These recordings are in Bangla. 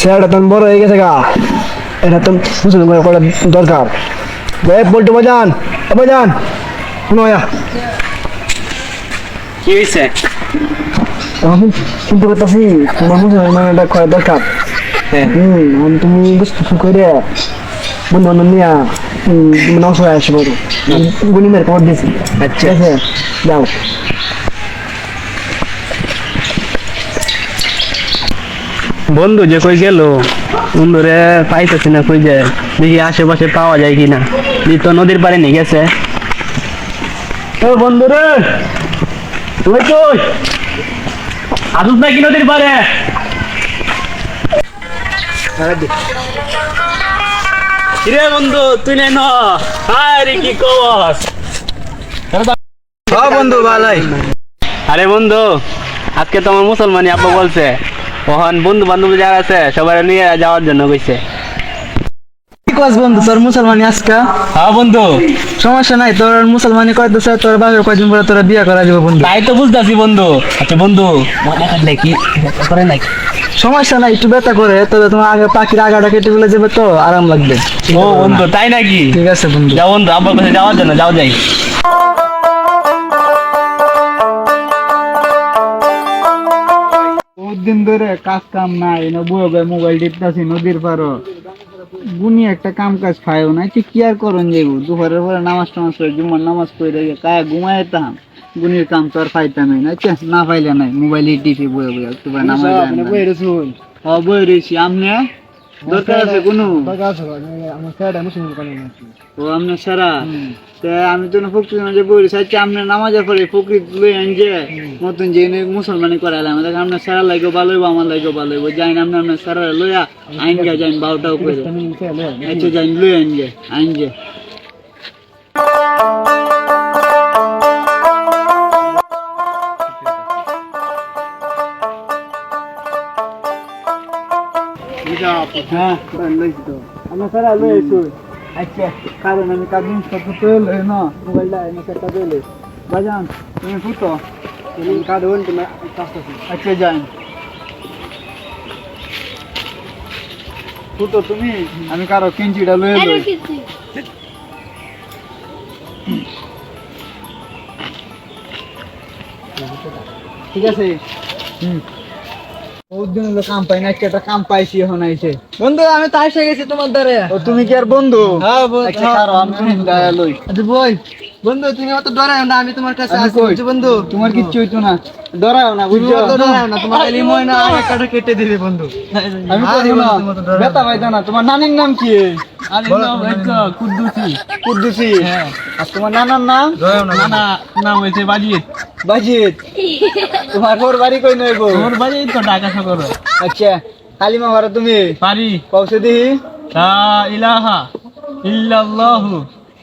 স্যারটা তখন বড় হয়ে গেছে গা। এটা তো বুঝতে করা দরকার। বলটু বাজান বাজান শুনো আয়া। কি হয়েছে আমি চিন্তা করতেছি তোমার মুসলমানটা করা দরকার। হ্যাঁ। হুম তুমি বুঝতে করে বন্ধু বান্ধব নিয়ে নশো আসব গুনি মেরে খবর দিয়েছি আচ্ছা। যাও। বন্ধু যে কই গেল? বন্ধুরে পাইতেছি না কই যায়? দেখি আশেপাশে পাওয়া যায় কিনা। দি তো নদীর পাড়ে নিয়ে গেছে। ও বন্ধু রে তুই তুই আসুস নাকি নদীর পাড়ে? কিরে বন্ধু তুই নেই ন। আরে কি হ্যাঁ বন্ধু ভালাই। আরে বন্ধু আজকে তোমার মুসলমানি আব্বা বলছে ওখান বন্ধু বান্ধব যারা আছে সবাই নিয়ে যাওয়ার জন্য কইছে। কি কস বন্ধু তোর মুসলমানি আজকা? হ্যাঁ বন্ধু। সমস্যা নাই তোর মুসলমানি কইতেছে তোর বাপের কয়দিন পরে তোরা বিয়া করা যাবে বন্ধু। তাই তো বুঝতেছি বন্ধু। আচ্ছা বন্ধু। মনে কাটলে কি করে নাকি সমস্যা নাই একটু ব্যথা করে তবে তোমার আগে পাখির আগাটা কেটে ফেলে যাবে তো আরাম লাগবে। ও বন্ধু তাই নাকি? ঠিক আছে বন্ধু। যাও বন্ধু আব্বার কাছে যাওয়ার জন্য যাও যাই। দিন ধরে কাজ কাম নাই না বয়ে বয়ে মোবাইল টিপতাছি নদীর পারো গুনি একটা কাম কাজ খায়ও না কি কি আর করুন যাইব? দুপুরের পরে নামাজ টামাজ করে জুমার নামাজ পড়ে রেখে কায়া ঘুমাইতাম গুনির কাম তো আর পাইতামই না চেস না পাইলে নাই মোবাইল টিপে বয়ে বয়ে একটু করে নামাজ হ্যাঁ বয়ে রয়েছি আমনে দরকার আছে কোনো? ও আমনে সারা? তা আমি তো ফকরি যে বই রয়েছি আমনে নামাজের পরে ফকরি লই আনছে। নতুন যে এনে মুসলমানি করাইলাম। দেখে আমনে সারা লাগো ভালো হইব আমার লাগো ভালো হইব। যাই না আমনে আমনে সারা লইয়া আইন গে যাইন বারোটাও করে আচ্ছা যাইন লই আইন গে আইন আমরা সারা লই আচ্ছা কারণ আমি কাজ জিনিসপত্র তো লই না মোবাইলটা এনে একটা দিলে বাজান তুমি ফুটো তুমি কাজ হন তুমি আচ্ছা যাই ফুটো তুমি আমি কারও কিঞ্চিটা লই লই ঠিক আছে? হুম। বহুত দিন হলো কাম পাই না একটা কাম পাইছি এখন আইছে। বন্ধু আমি তো আসে গেছি তোমার দ্বারা। তুমি কি আর বন্ধু? হ্যাঁ, বন্ধু। আচ্ছা আমি লই। আচ্ছা বই বন্ধু তুমি অত ডরাও না আমি তোমার কাছে বুঝছ বন্ধু? তোমার কিচ্ছু হইতো না। ডরাও না বুঝছ? অত ডরাও না তোমার খালি ময়না এক কাটা কেটে দিবে বন্ধু। আমি কইবো না। বন্ধু, তুমি অত ডরাও না। ব্যথা পাইতো না। তোমার নানির নাম কি? আরে নাম হচ্ছে কুদ্দুসি। কুদ্দুসি। হ্যাঁ। আর তোমার নানার নাম? ডরাও না নানা নাম হয়েছে বাজিত বাজিত তোমার ঘর বাড়ি কই নইবো তোর বাড়ি তো ঢাকা শহর। আচ্ছা কালিমা ভাড়া তুমি। পারি কৌশে দিহি লা ইলাহা ইল্লাল্লাহু।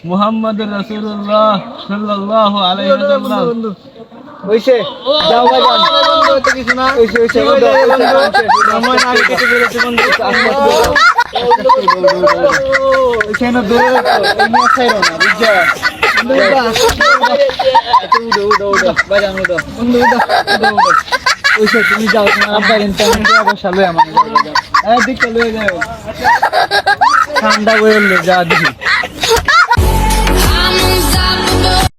মুহাম্মাদুর রাসূলুল্লাহ সাল্লাল্লাহু আলাইহি ওয়াসাল্লাম হইছে যাও বাজান বন্ধু তো কিছু না হইছে হইছে ওই যে বন্ধু, বন্ধু ময়না আগে কেটে ফেলেছে বন্ধু এখানে দূরে এমনি খাইরো না বুঝছ উঠো উঠো উঠো বাজান উঠো বন্ধু উঠো, উঠো, উঠো। ওইসব তুমি যাও তোমার আব্বা কিন্তু আমার দিকটা লয়ে যাও ঠান্ডা লো যা দেখি